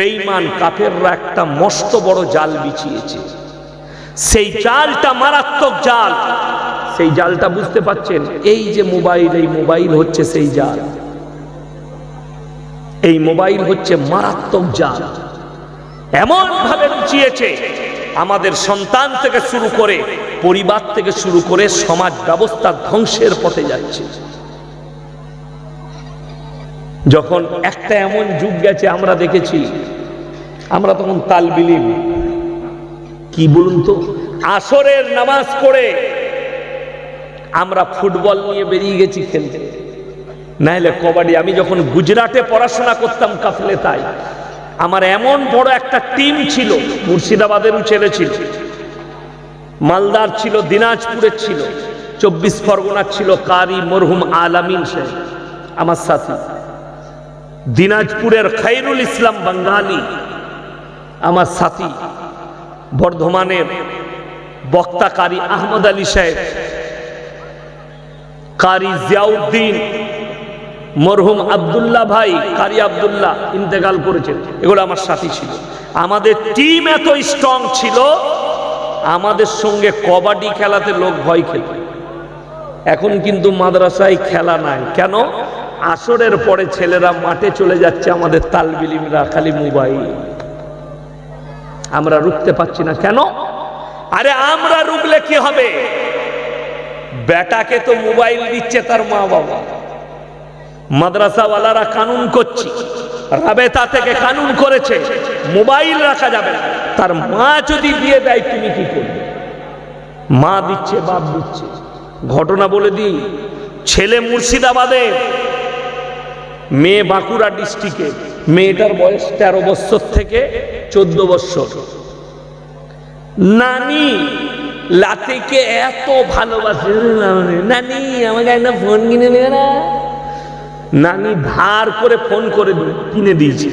বেঈমান কাফেররা একটা মস্ত বড় জাল বিছিয়েছে। সেই জালটা মারাত্মক জাল। সেই জালটা বুঝতে পাচ্ছেন? এই যে মোবাইল, এই মোবাইল হচ্ছে সেই জাল। এই মোবাইল হচ্ছে মারাত্মক জাল। এমন ভাবে লুচিয়েছে আমাদের সন্তান থেকে শুরু করে পরিবার থেকে শুরু করে সমাজ ব্যবস্থা ধ্বংসের পথে যাচ্ছে। যখন একটা এমন যুগ গেছে আমরা দেখেছি, আমরা তখন তাল বিলিম কি বলুন তো? আসরের নামাজ পড়ে আমরা ফুটবল নিয়ে বেরিয়ে গেছি খেলতে। নাহলে কবাডি, আমি যখন গুজরাটে পড়াশোনা করতাম কাফলে তাই। আমার এমন বড় একটা টিম ছিল, মুর্শিদাবাদেরও ছেলে ছিল। মালদার ছিল, দিনাজপুরের ছিল। চব্বিশ পরগনার ছিল কারি মরহুম আলামিন সাহেব, আমার সাথী। দিনাজপুরের খাইরুল ইসলাম বাঙ্গালি আমার সাথী, বর্ধমানের বক্তা কারি আহমদ আলী সাহেব, কারি জিয়াউদ্দিন, মরহুম আবদুল্লাহ ভাই, কারি আবদুল্লাহ ইন্তেকাল করেছেন। এগুলো আমার সাথী ছিল। আমাদের টিম এত স্ট্রং ছিল, আমাদের সঙ্গে কবাডি খেলাতে লোক ভয় খেত। এখন কিন্তু মাদ্রাসায় খেলা নাই। কেন? আসরের পরে ছেলেরা মাঠে চলে যাচ্ছে আমাদের তালবিলিমরা খালি মোবাইল। আমরা রুখতে পারছি না। কেন? আরে আমরা রুখলে কি হবে? বেটাকে তো মোবাইল দিচ্ছে তার মা বাবা। মাদ্রাসাওয়ালারা কানুন করছে। রাবেতা থেকে কানুন করেছে। মোবাইল রাখা যাবে না। তার মা যদি দিয়ে দেয়, তুমি কি করবে? মা দিচ্ছে, বাপ দিচ্ছে। ঘটনা বলে দিই, ছেলে মুর্শিদাবাদে মেয়ে বাঁকুড়া ডিস্ট্রিক্টে মেয়েটার বয়স তেরো বছর থেকে চোদ্দ বছর। নানি, লাতিকে এত ভালোবাসে নানি। আমাকে একটা ফোন কিনে নেবে না। নানি ধার করে ফোন করে কিনে দিয়েছে।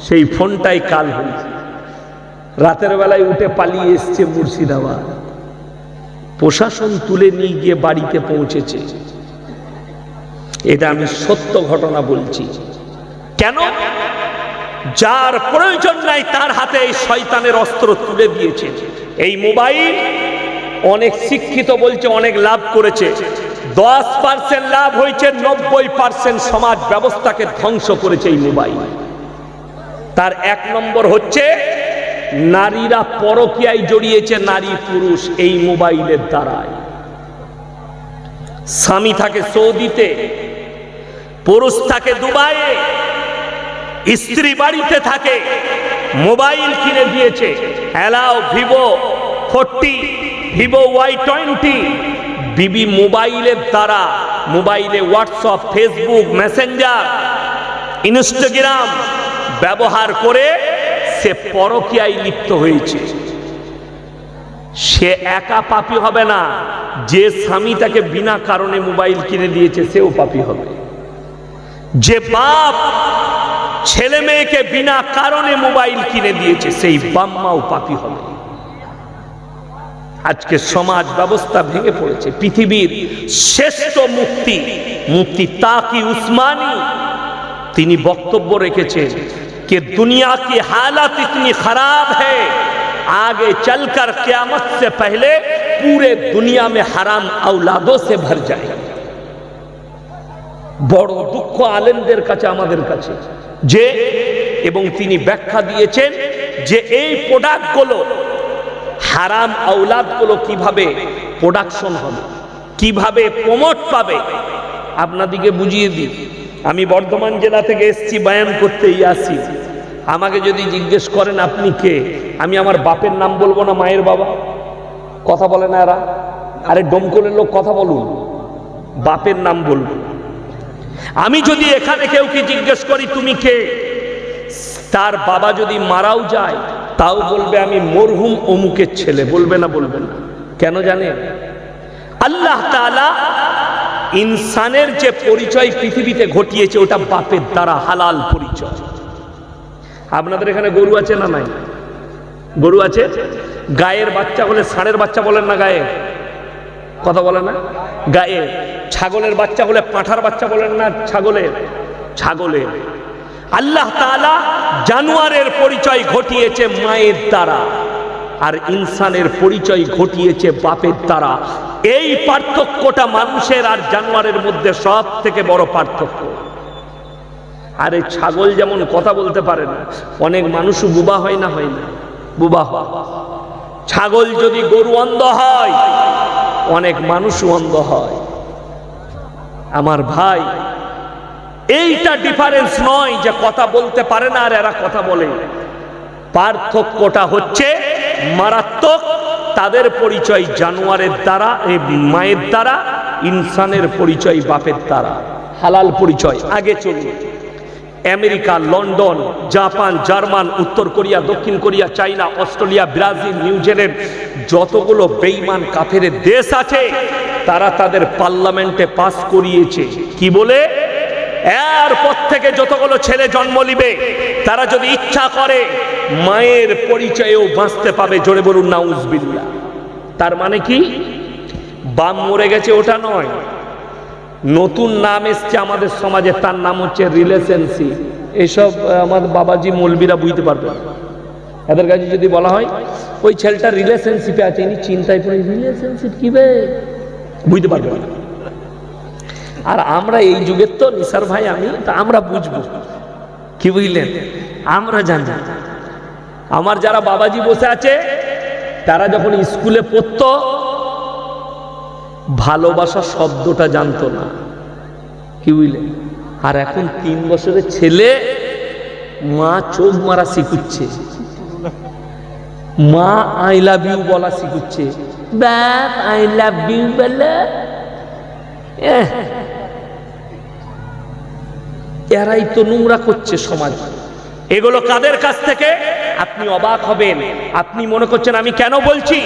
সেই ফোনটাই কাল হয়েছে রাতের বেলায় উঠে পালিয়ে এসছে মুর্শিদাবাদ। প্রশাসন তুলে নিয়ে গিয়ে বাড়িতে পৌঁছেছে। এটা আমি সত্য ঘটনা বলছি। কেন? যার প্রয়োজন নাই তার হাতে এই শয়তানের অস্ত্র তুলে দিয়েছে। এই মোবাইল অনেক শিক্ষিত বলছে, অনেক লাভ করেছে। দশ পার্সেন্ট লাভ হয়েছে, নব্বই পার্সেন্ট সমাজ ব্যবস্থাকে ধ্বংস করেছে এই মোবাইল। তার এক নম্বর হচ্ছে, নারীরা পরকিয়ায় জড়িয়েছে নারী পুরুষ এই মোবাইলের দ্বারাই স্বামী থাকে সৌদিতে, পুরুষ থাকে দুবাইয়ে, স্ত্রী বাড়িতে থাকে, মোবাইল কিনে দিয়েছে। Allow Vivo forty, Vivo Y twenty, বিবি মোবাইলের দ্বারা, মোবাইলে হোয়াটসঅ্যাপ, ফেসবুক, মেসেঞ্জার, ইনস্টাগ্রাম ব্যবহার করে সে পরকীয়ায় লিপ্ত হয়েছে। সে একা পাপি হবে না যে স্বামী তাকে বিনা কারণে মোবাইল কিনে দিয়েছে সেও পাপি হবে যে বাপ ছেলে মেয়েকে বিনা কারণে মোবাইল কিনে দিয়েছে সেই বাম্মাও পাপি হবে আজকে সমাজ ব্যবস্থা ভেঙে পড়েছে পৃথিবীর শ্রেষ্ঠ মুক্তি মুক্তি তাকি উসমানী তিনি বক্তব্য রেখেছেন कि दुनिया की हालत इतनी खराब है आगे चलकर क्यामत से पहले पूरे दुनिया में हराम औलादों से भर जाएगा বড় দুঃখ আলেমদের কাছে আমাদের কাছে যে এবং তিনি ব্যাখ্যা দিয়েছেন যে এই প্রোডাক্টগুলো হারাম আউলাদগুলো কিভাবে প্রোডাকশন হবে কিভাবে প্রমোট পাবে আপনাদিকে বুঝিয়ে দিই আমি বর্ধমান জেলা থেকে এসছি বায়ান করতেই আসি আমাকে যদি জিজ্ঞেস করেন, আপনি কে? আমি আমার বাপের নাম বলব না মায়ের বাবা? কথা বলে না এরা? আরে, ডমকলের লোক কথা বলুন। বাপের নাম বলব। আমি যদি এখানে কেউ কি জিজ্ঞেস করি, তুমি কে? তার বাবা যদি মারাও যায়, তাও বলবে, আমি মরহুম অমুকের ছেলে। বলবে না বলবে না। কেন জানে? আল্লাহ তাআলা ইনসানের যে পরিচয় পৃথিবীতে ঘটিয়েছে, ওটা বাপের দ্বারা হালাল পরিচয়। আপনাদের এখানে গরু আছে না নাই? গরু আছে? গায়ের বাচ্চা হলে ষাঁড়ের বাচ্চা বলেন না গায়ে? কথা বলে না? গায়ে। ছাগলের বাচ্চা হলে পাঁঠার বাচ্চা বলেন না ছাগলের ছাগলের আল্লাহ জানোয়ারের পরিচয় ঘটিয়েছে মায়ের দ্বারা আর ইনসানের পরিচয় ঘটিয়েছে বাপের দ্বারা। এই পার্থক্যটা মানুষের আর জানোয়ারের মধ্যে সব থেকে বড় পার্থক্য। আরে ছাগল যেমন কথা বলতে পারে না, অনেক মানুষও বুবা হয় না হয় না। বুবা ছাগল যদি গরু অন্ধ হয়, অনেক মানুষও অন্ধ হয়। আমার ভাই, এইটা ডিফারেন্স নয় যে কথা বলতে পারে না আর এরা কথা বলে। পার্থক্যটা হচ্ছে মারাত্মক, তাদের পরিচয় জানোয়ারের দ্বারা এই মায়ের দ্বারা, ইনসানের পরিচয় বাপের দ্বারা। হালাল পরিচয়, আগে চলুন। আমেরিকা, লন্ডন, জাপান, জার্মান, উত্তর কোরিয়া, দক্ষিণ Korea, China, Australia, Brazil New Zealand যতগুলো বেইমান কাফের দেশ আছে, তারা তাদের পার্লামেন্টে পাস করিয়েছে। কি বলে? এরপর থেকে যতগুলো ছেলে জন্ম নিবে, তারা যদি ইচ্ছা করে, মায়ের পরিচয়েও বাঁচতে পাবে, জোরে বলুন নাউজবিল্লা তার মানে কি? বাম মরে গেছে, ওটা নয়। নতুন নাম এসছে আমাদের সমাজে, তার নাম হচ্ছে রিলেশনশিপ এইসব আমার বাবাজি, মৌলবীরা বুঝতে পারবে। এদের কাছে যদি বলা হয়, ওই ছেলেটা রিলেশনশিপে আছে, ইনি চিন্তায় পড়ে রিলেশনশিপ কি বে? বুঝতে পারবে আর আমরা এই যুগের তো নিসার ভাই, আমি, তা আমরা বুঝব। কি বুঝলেন? আমরা জানি আমার যারা বাবাজি বসে আছে, তারা যখন স্কুলে পড়তো ভালোবাসা শব্দটা জানতো না। কি বুঝলে? আর এখন তিন বছরের ছেলে, মা চোখ মারা শিখুচ্ছে। মা আই লাভ ইউ বলা শিখুচ্ছে। এরাই তো নোংরা করছে সমাজ। এগুলো কাদের কাছ থেকে? আপনি অবাক হবেন। আপনি মনে করছেন আমি কেন বলছি?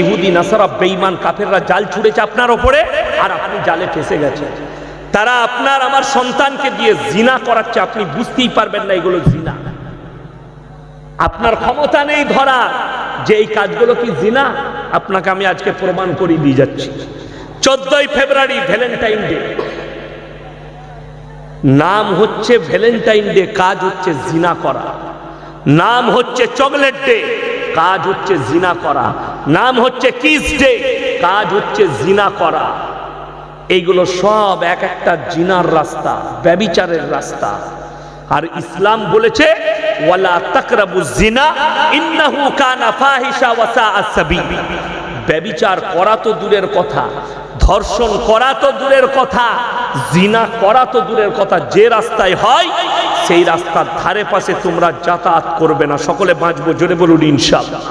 ইহুদি, নাসারা, বেঈমান, কাফেররা জাল ছুড়েছে আপনার ওপরে, আর আপনি জালে ফেসে গেছেন। তারা আপনার, আমার সন্তানকে দিয়ে জিনা করাচ্ছে, আপনি বুঝতেই পারবেন না এগুলো জিনা। আপনার ক্ষমতা নেই ধরা, যে এই কাজগুলো কি জিনা? আপনাকে আমি আজকে প্রমাণ করে দিয়ে যাচ্ছি। চোদ্দই ফেব্রুয়ারি, ভ্যালেন্টাইন ডে। নাম হচ্ছে ভ্যালেন্টাইন ডে, কাজ হচ্ছে জিনা করা। নাম হচ্ছে চকলেট ডে, কাজ হচ্ছে জিনা করা। নাম হচ্ছে কিস ডে কাজ হচ্ছে জিনা করা। এইগুলো সব এক একটা জিনার রাস্তা, ব্যবিচারের রাস্তা। আর ইসলাম বলেছে, ওয়ালা তাকরাবু জিনা, ইন্নাহু কানা ফাহিশা ওয়া সাআ সাবিল। ব্যবিচার করা তো দূরের কথা, ধর্ষণ করা তো দূরের কথা, জিনা করা তো দূরের কথা, যে রাস্তায় হয়, সেই রাস্তার ধারে পাশে তোমরা যাতায়াত করবে না। সকলে বাঁচবো, জোরে বলুন ইনশাআল্লাহ।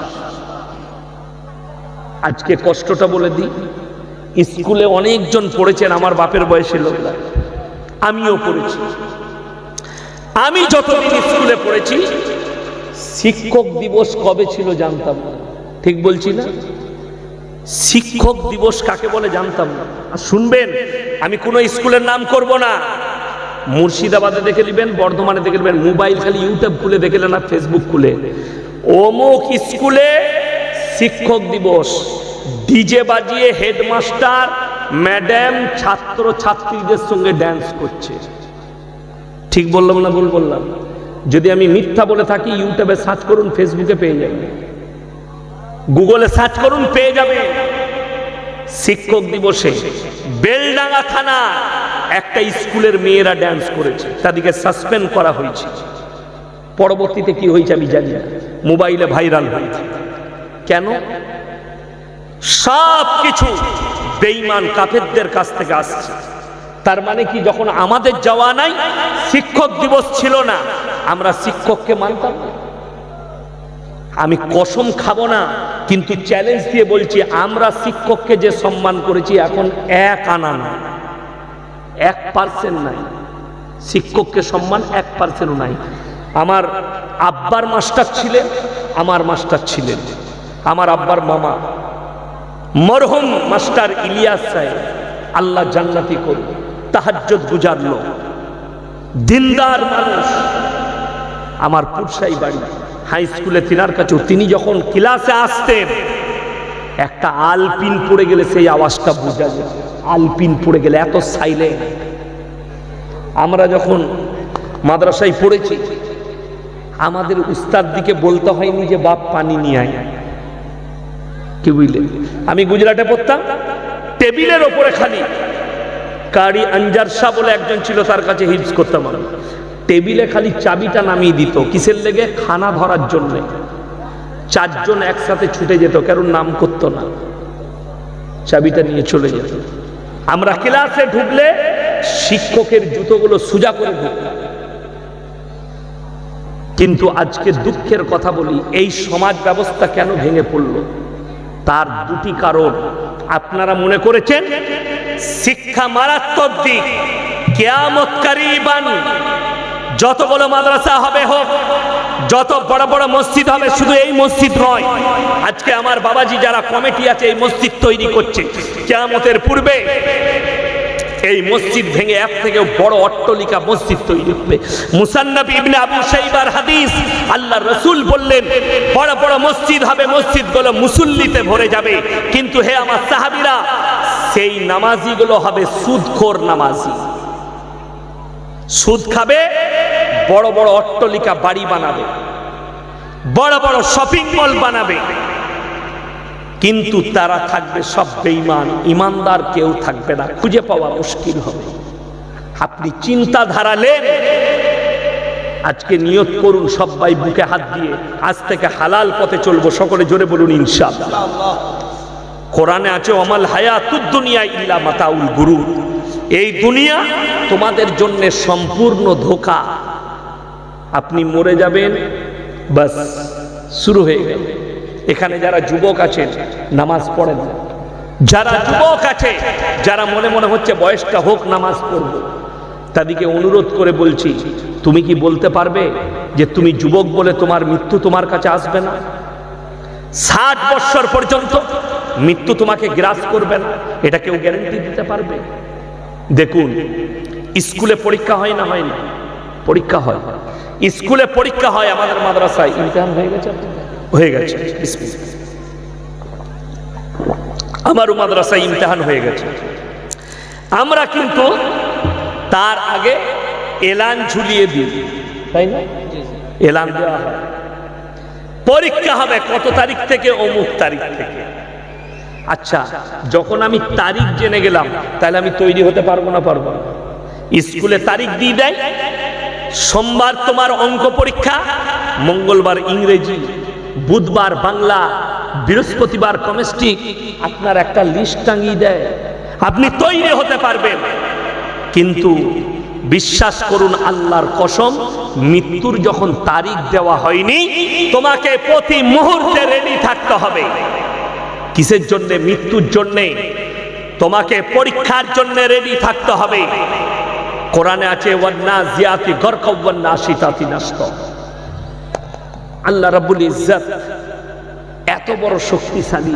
আজকে কষ্টটা বলে দিই। স্কুলে অনেকজন পড়েছেন আমার বাপের বয়সী লোকরা। আমিও পড়েছি। আমি যতদিন স্কুলে পড়েছি, শিক্ষক দিবস কবে ছিল জানতাম না। ঠিক বলছি না? শিক্ষক দিবস কাকে বলে জানতাম না। আর শুনবেন, আমি কোনো স্কুলের নাম করব না। মুর্শিদাবাদে দেখে নেবেন, বর্ধমানে দেখে নেবেন, মোবাইল খালি ইউটিউব খুলে দেখে আর ফেসবুক খুলে। অমুক স্কুলে শিক্ষক দিবস। ডিজে বাজিয়ে হেডমাস্টার, ম্যাডাম, ছাত্র, ছাত্রীদের সঙ্গে ড্যান্স করছে। ঠিক বললাম না ভুল বললাম? যদি আমি মিথ্যা বলে থাকি, ইউটিউবে সার্চ করুন ফেসবুকে পেয়ে যাবে গুগলে সার্চ করুন, পেয়ে যাবে শিক্ষক দিবসে বেলডাঙ্গা থানা একটা স্কুলের মেয়েরা ড্যান্স করেছে। তাদেরকে সাসপেন্ড করা হয়েছে। পরবর্তীতে কি হয়েছে আমি জানি না। মোবাইলে ভাইরাল হয়েছে। কেন? সব কিছু বেঈমান কাফেরদের কাছ থেকে আসছে। তার মানে কি, যখন আমাদের যাওয়া নাই, শিক্ষক দিবস ছিল না, আমরা শিক্ষককে মানতাম না। আমি কসম খাব না, কিন্তু চ্যালেঞ্জ দিয়ে বলছি, আমরা শিক্ষককে যে সম্মান করেছি, এখন এক আনা না এক পার্সেন্ট নাই। শিক্ষককে সম্মান এক পার্সেন্টও নাই। আমার আব্বার মাস্টার ছিলেন, আমার মাস্টার ছিলেন। আমার আব্বার মামা, মরহম মাস্টার ইলিয়াস সাহেব, আল্লাহ জান্নাতি করুন তাহাজ্জত গুজারলো দিনদার মানুষ। আমার পুরসাই বাড়ি, হাই স্কুলে তিনার কাছেও তিনি যখন ক্লাসে আসতেন, একটা আলপিন পড়ে গেলে সেই আওয়াজটা বোঝা যায়। আলপিন পড়ে গেলে এত সাইলে আমরা যখন মাদ্রাসায় পড়েছি, আমাদের উস্তাদ দিকে বলতে হয়নি যে বাপ পানি নিয়ে আয়। কি বুঝলে? আমি গুজরাটে পড়তাম, টেবিলের ওপরে খালি কারি আঞ্জার শাহ বলে একজন ছিল, তার কাছে হিপস করতাম আমি। টেবিলে খালি চাবিটা নামিয়ে দিত, কিসের লেগে? খানা ধরার জন্য। চারজন একসাথে ছুটে যেত কারণ নাম করতো না। চাবিটা নিয়ে চলে যেত। আমরা ক্লাসে ঢুকলে শিক্ষকের জুতোগুলো সোজা করে কিন্তু আজকে দুঃখের কথা বলি, এই সমাজ ব্যবস্থা কেন ভেঙে পড়ল? তার দুটি কারণ। আপনারা মনে করেছেন? শিক্ষা মারাত্মক দিক। কেয়ামতকারী বান যত বড় মাদ্রাসা হবে হোক, যত বড় বড় মসজিদ হবে, শুধু এই মসজিদ নয়। আজকে আমার বাবাজি যারা কমিটি আছে, এই মসজিদ তৈরি করছে। কেয়ামতের পূর্বে এই মসজিদ ভেঙে এক থেকে বড় অট্টলিকা মসজিদ তৈরি হবে। মুসান্নব ইবনে আবু শাইবার হাদিস আল্লাহ রসুল বললেন, বড় বড় মসজিদ হবে, মসজিদগুলো মুসল্লিতে ভরে যাবে। কিন্তু হে আমার সাহাবীরা, সেই নামাজিগুলো হবে সুদখোর নামাজি। সুদ খাবে, বড় বড় অট্টলিকা বাড়ি বানাবে, বড় বড় শপিং মল বানাবে। কিন্তু তারা থাকবে সব বেঈমান, ইমানদার কেউ থাকবে না, খুঁজে পাওয়া মুশকিল হবে। আপনি চিন্তা ধারালেন আজকে নিয়ত করুন সবাই বুকে হাত দিয়ে, আজ থেকে হালাল পথে চলবো, সকলে জোরে বলুন, ইনশাআল্লাহ। কোরআনে আছে অমাল হায়াতুদ দুনিয়া ইল্লা মাতাউল গুরু এই দুনিয়া তোমাদের জন্য সম্পূর্ণ ধোকা। আপনি মরে যাবেন, বাস, শুরু হয়ে গেল। এখানে যারা যুবক আছেন, নামাজ পড়েন যারা যুবক আছে, যারা মনে মনে হচ্ছে বয়সটা হোক, নামাজ পড়ব। তাদেরকে অনুরোধ করে বলছি, তুমি কি বলতে পারবে যে তুমি যুবক বলে তোমার মৃত্যু তোমার কাছে আসবে না? ষাট বৎসর পর্যন্ত মৃত্যু তোমাকে গ্রাস করবে না। এটা কেউ গ্যারান্টি দিতে পারবে? দেখুন, স্কুলে পরীক্ষা হয় না হয় না? পরীক্ষা হয়। স্কুলে পরীক্ষা হয় আমাদের মাদ্রাসায়। ইমতিহান হয়ে গেছে? হয়ে গেছে। আমারও মাদ্রাসায় ইমতিহান হয়ে গেছে। আমরা কিন্তু তার আগে এলান ঝুলিয়ে দিই, তাই না? এলান দেওয়া হয়। পরীক্ষা হবে কত তারিখ থেকে, অমুক তারিখ থেকে। আচ্ছা যখন আমি তারিখ জেনে গেলাম, তাহলে আমি তৈরি হতে পারব না পারব না? স্কুলে তারিখ দিয়ে দেয়, সোমবার তোমার অঙ্ক পরীক্ষা, মঙ্গলবার ইংরেজি। বুধবার বাংলা, বৃহস্পতিবার কমেস্ট্রি আপনার একটা লিস্ট টাঙিয়ে দেয়। আপনি তৈরি হতে পারবেন। কিন্তু বিশ্বাস করুন আল্লাহর কসম, মৃত্যুর যখন তারিখ দেওয়া হয়নি, তোমাকে প্রতি মুহূর্তে রেডি থাকতে হবে। কিসের জন্য? মৃত্যুর জন্যে। তোমাকে পরীক্ষার জন্য রেডি থাকতে হবে। কোরআনে আছে ওয়ান্না জিয়াতি গরকওয়ান্না শীতাতি নাস্ত আল্লাহ রাব্বুল ইজ্জত এত বড় শক্তিশালী,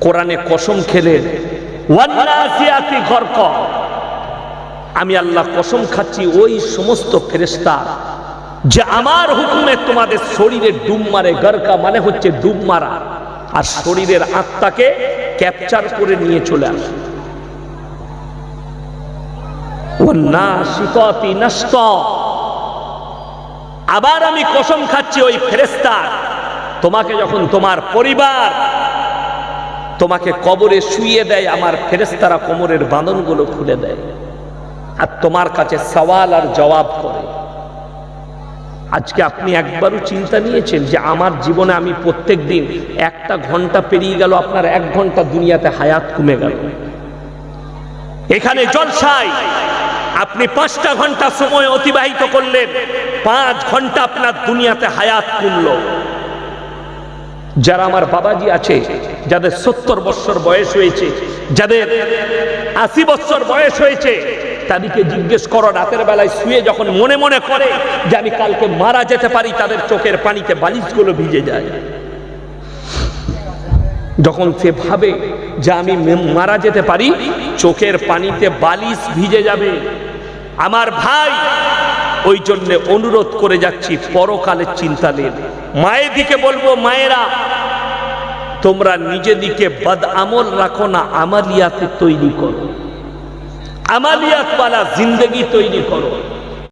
কোরআনে কসম খেলেন আমি আল্লাহ কসম খাচ্ছি ওই সমস্ত ফেরেস্তা যে আমার হুকুমে তোমাদের শরীরে ডুব মারে গরকা মানে হচ্ছে ডুব মারা আর শরীরের আত্মাকে ক্যাপচার করে নিয়ে চলে আসে ওয়ান্নাশিতাতি নাশত। আবার আমি কসম খাচ্ছি ওই ফেরেস্তা তোমাকে যখন তোমার পরিবার তোমাকে কবরে শুইয়ে দেয়, আমার ফেরেস্তারা কোমরের বাঁধনগুলো খুলে দেয় আর তোমার কাছে সওয়াল আর জবাব করে। আজকে আপনি একবারও চিন্তা নিয়েছেন যে আমার জীবনে আমি প্রত্যেক দিন একটা ঘণ্টা পেরিয়ে গেল, আপনার এক ঘণ্টা দুনিয়াতে হায়াত কমে গেল। এখানে জলসায় আপনি পাঁচটা ঘণ্টা সময় অতিবাহিত করলেন, পাঁচ ঘণ্টা আপনার দুনিয়াতে হায়াত কমল যারা আমার বাবাজি আছে, যাদের সত্তর বছর বয়স হয়েছে, যাদের আশি বছর বয়স হয়েছে, তাদেরকে জিজ্ঞেস করো, রাতের বেলায় শুয়ে যখন মনে মনে করে যে আমি কালকে মারা যেতে পারি, তাদের চোখের পানিতে বালিশগুলো ভিজে যায়। যখন সে ভাবে যে আমি মারা যেতে পারি চোখের পানিতে বালিশ ভিজে যাবে। আমার ভাই ওই জন্যে অনুরোধ করে যাচ্ছি পরকালের চিন্তা নেন মায়ের দিকে বলব, মায়েরা, তোমরা নিজেদিকে বদ আমল রাখো না, আমালিয়াতে তৈরি করো। আমালিয়াত বালা জিন্দগি তৈরি করো।